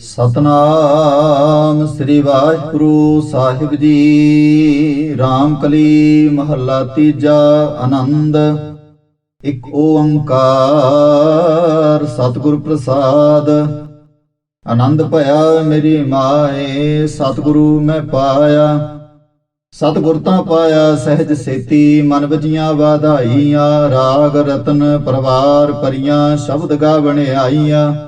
ਸਤਨਾਮ ਸ੍ਰੀ ਵਾਹਿਗੁਰੂ ਸਾਹਿਬ ਜੀ। ਰਾਮਕਲੀ ਮਹੱਲਾ ਤੀਜਾ ਆਨੰਦ। ਇੱਕ ਓੰਕਾਰ ਸਤਿਗੁਰ ਪ੍ਰਸਾਦ। ਆਨੰਦ ਭਇਆ ਮੇਰੀ ਮਾਏ, ਸਤਿਗੁਰੂ ਮੈਂ ਪਾਇਆ। ਸਤਿਗੁਰ ਤਾਂ ਪਾਇਆ, ਸਹਿਜ ਸੇਤੀ ਮਨ ਵਜੀਆਂ ਵਾਧਾਈਆਂ। ਰਾਗ ਰਤਨ ਪਰਵਾਰ ਪਰੀਆਂ ਸ਼ਬਦ ਗਾਵਣ ਆਈਆਂ।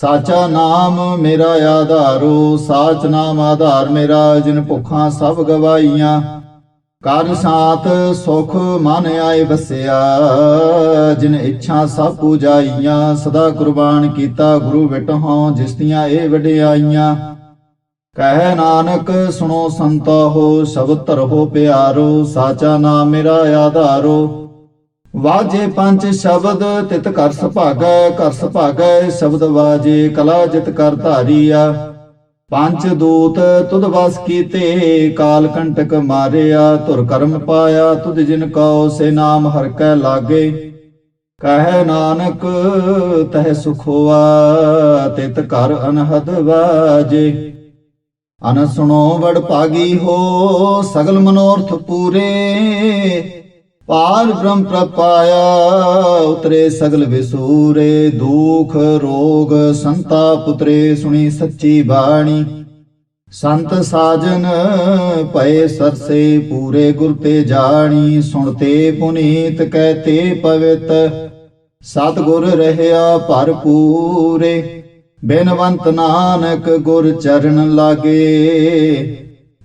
ਸਾਚਾ ਨਾਮ ਮੇਰਾ ਆਧਾਰੋ, ਸਾਚ ਨਾਮ ਆਧਾਰ ਮੇਰਾ, ਜਿਨ ਭੁੱਖਾਂ ਸਭ ਗਵਾਈਆਂ ਕਰ ਸਾਤ ਸੁਖ ਮਨ ਆਏ ਵਸਿਆ, ਜਿਨ ਇੱਛਾ ਸਭ ਪੂਜਾਈਆਂ। ਸਦਾ ਕੁਰਬਾਨ ਕੀਤਾ ਗੁਰੂ ਵਿਟਹੁ, ਜਿਸ ਦੀਆਂ ਇਹ ਵਡਿਆਈਆਂ। ਕਹਿ ਨਾਨਕ, ਸੁਣੋ ਸੰਤੋ ਹੋ ਸ਼ਬਦ ਧਰੋ ਪਿਆਰੋ, ਸਾਚਾ ਨਾਮ ਮੇਰਾ ਆਧਾਰੋ। ਵਾਜੇ ਪੰਜ ਸ਼ਬਦ ਤਿਤ ਕਰ ਸੁਭਾਗੈ ਕਰ ਸੁਭਾਗੈ, ਸ਼ਬਦ ਵਾਜੇ ਕਲਾ ਜਿਤ ਕਰ ਧਾਰੀਆ। ਪੰਜ ਦੂਤ ਤੁਧ ਵਸ ਕੀਤੇ, ਕਾਲ ਕੰਟਕ ਮਾਰਿਆ, ਧੁਰ ਕਰਮ ਪਾਇਆ, ਤੁਧ ਜਿਨ ਕਉ ਸੇ ਨਾਮ ਹਰ ਕੈ ਲਾਗੇ। ਕਹਿ ਨਾਨਕ, ਤਹਿ ਸੁਖ ਤਿਤ ਕਰ ਅਨਹਦ ਵਾਜੇ। ਅਨ ਸੁਣੋ ਵਡ ਭਾਗੀ ਹੋ, ਸਗਲ ਮਨੋਰਥ ਪੂਰੇ ਪਾਰ ਬ੍ਰਹਮ ਪ੍ਰਪਾਇਆ ਉਤਰੇ ਸਗਲ ਵਿਸੂਰੇ, ਦੁਖ, ਰੋਗ ਸੰਤਾ ਪੁਤਰੇ ਸੁਣੀ ਸੱਚੀ ਬਾਣੀ। ਸੰਤ ਸਾਜਨ ਭਏ ਸਰਸੇ, ਪੂਰੇ ਗੁਰ ਤੇ ਜਾਣੀ, ਸੁਣਤੇ ਪੁਨੀਤ, ਕਹਤੇ ਪਵਿੱਤ। ਸਤਿਗੁਰ ਰਹਿਆ ਭਰਪੂਰੇ ਬਿਨਵੰਤ ਨਾਨਕ ਗੁਰ ਚਰਨ ਲਾਗੇ।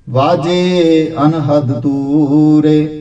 ਵਾਜੇ ਅਨਹਦ ਤੂਰੇ